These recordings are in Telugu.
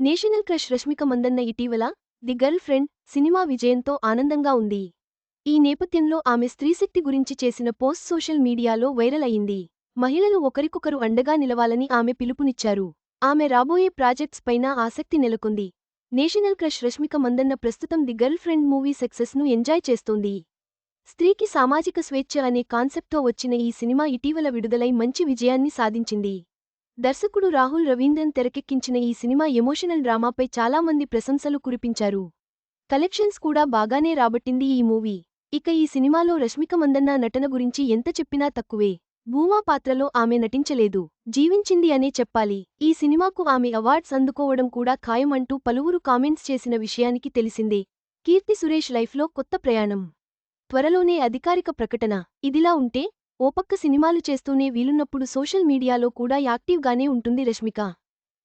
నేషనల్ క్రష్ రష్మిక మందన్న ఇటీవల ది గర్ల్ ఫ్రెండ్ సినిమా విజయంతో ఆనందంగా ఉంది. ఈ నేపథ్యంలో ఆమె స్త్రీశక్తి గురించి చేసిన పోస్ట్ సోషల్ మీడియాలో వైరల్ అయింది. మహిళలు ఒకరికొకరు అండగా నిలవాలని ఆమె పిలుపునిచ్చారు. ఆమె రాబోయే ప్రాజెక్ట్స్ పైన ఆసక్తి నెలకొంది. నేషనల్ క్రష్ రష్మిక మందన్న ప్రస్తుతం ది గర్ల్ ఫ్రెండ్ మూవీ సక్సెస్ను ఎంజాయ్ చేస్తోంది. స్త్రీకి సామాజిక స్వేచ్ఛ అనే కాన్సెప్ట్తో వచ్చిన ఈ సినిమా ఇటీవల విడుదలై మంచి విజయాన్ని సాధించింది. దర్శకుడు రాహుల్ రవీంద్రన్ తెరకెక్కించిన ఈ సినిమా ఎమోషనల్ డ్రామాపై చాలామంది ప్రశంసలు కురిపించారు. కలెక్షన్స్ కూడా బాగానే రాబట్టింది ఈ మూవీ. ఇక ఈ సినిమాలో రష్మిక మందన్న నటన గురించి ఎంత చెప్పినా తక్కువే. భూమా పాత్రలో ఆమె నటించలేదు. జీవించింది అనే చెప్పాలి. ఈ సినిమాకు ఆమె అవార్డ్స్ అందుకోవడం కూడా ఖాయం అంటూ పలువురు కామెంట్స్ చేసిన విషయానికి తెలిసిందే. కీర్తి సురేష్ లైఫ్లో కొత్త ప్రయాణం. త్వరలోనే అధికారిక ప్రకటన. ఇదిలా ఉంటే ఓ పక్క సినిమాలు చేస్తూనే వీలున్నప్పుడు సోషల్ మీడియాలో కూడా యాక్టివ్గానే ఉంటుంది రష్మిక.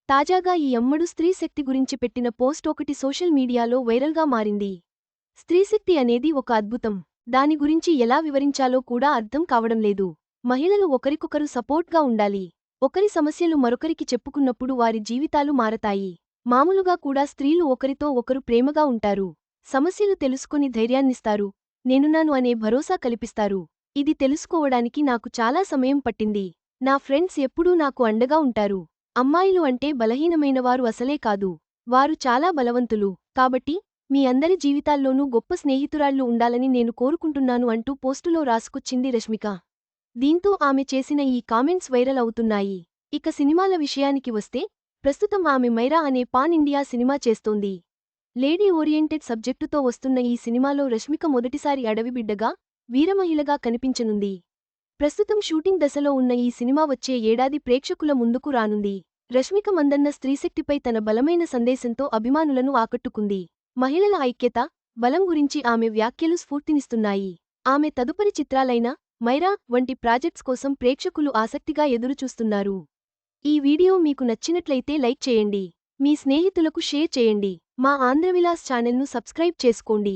తాజాగా ఈ అమ్మడు స్త్రీశక్తి గురించి పెట్టిన పోస్ట్ ఒకటి సోషల్ మీడియాలో వైరల్గా మారింది. స్త్రీశక్తి అనేది ఒక అద్భుతం. దాని గురించి ఎలా వివరించాలో కూడా అర్థం కావడం లేదు. మహిళలు ఒకరికొకరు సపోర్ట్గా ఉండాలి. ఒకరి సమస్యలు మరొకరికి చెప్పుకున్నప్పుడు వారి జీవితాలు మారతాయి. మామూలుగా కూడా స్త్రీలు ఒకరితో ఒకరు ప్రేమగా ఉంటారు. సమస్యలు తెలుసుకుని ధైర్యాన్నిస్తారు. నేనున్నాను అనే భరోసా కల్పిస్తారు. ఇది తెలుసుకోవడానికి నాకు చాలా సమయం పట్టింది. నా ఫ్రెండ్స్ ఎప్పుడూ నాకు అండగా ఉంటారు. అమ్మాయిలు అంటే బలహీనమైనవారు అసలే కాదు. వారు చాలా బలవంతులు. కాబట్టి మీ అందరి జీవితాల్లోనూ గొప్ప స్నేహితురాళ్ళు ఉండాలని నేను కోరుకుంటున్నాను అంటూ పోస్టులో రాసుకొచ్చింది రష్మిక. దీంతో ఆమె చేసిన ఈ కామెంట్స్ వైరల్ అవుతున్నాయి. ఇక సినిమాల విషయానికి వస్తే ప్రస్తుతం ఆమె మైరా అనే పాన్ ఇండియా సినిమా చేస్తోంది. లేడీ ఓరియంటెడ్ సబ్జెక్టుతో వస్తున్న ఈ సినిమాలో రష్మిక మొదటిసారి అడవిబిడ్డగా వీరమహిళగా కనిపించనుంది. ప్రస్తుతం షూటింగ్ దశలో ఉన్న ఈ సినిమా వచ్చే ఏడాది ప్రేక్షకుల ముందుకు రానుంది. రష్మిక మందన్న స్త్రీశక్తిపై తన బలమైన సందేశంతో అభిమానులను ఆకట్టుకుంది. మహిళల ఐక్యత బలం గురించి ఆమె వ్యాఖ్యలు స్ఫూర్తినిస్తున్నాయి. ఆమె తదుపరి చిత్రాలైన మైరా వంటి ప్రాజెక్ట్స్ కోసం ప్రేక్షకులు ఆసక్తిగా ఎదురుచూస్తున్నారు. ఈ వీడియో మీకు నచ్చినట్లయితే లైక్ చేయండి. మీ స్నేహితులకు షేర్ చేయండి. మా ఆంధ్రవిలాస్ ఛానల్ను సబ్స్క్రైబ్ చేసుకోండి.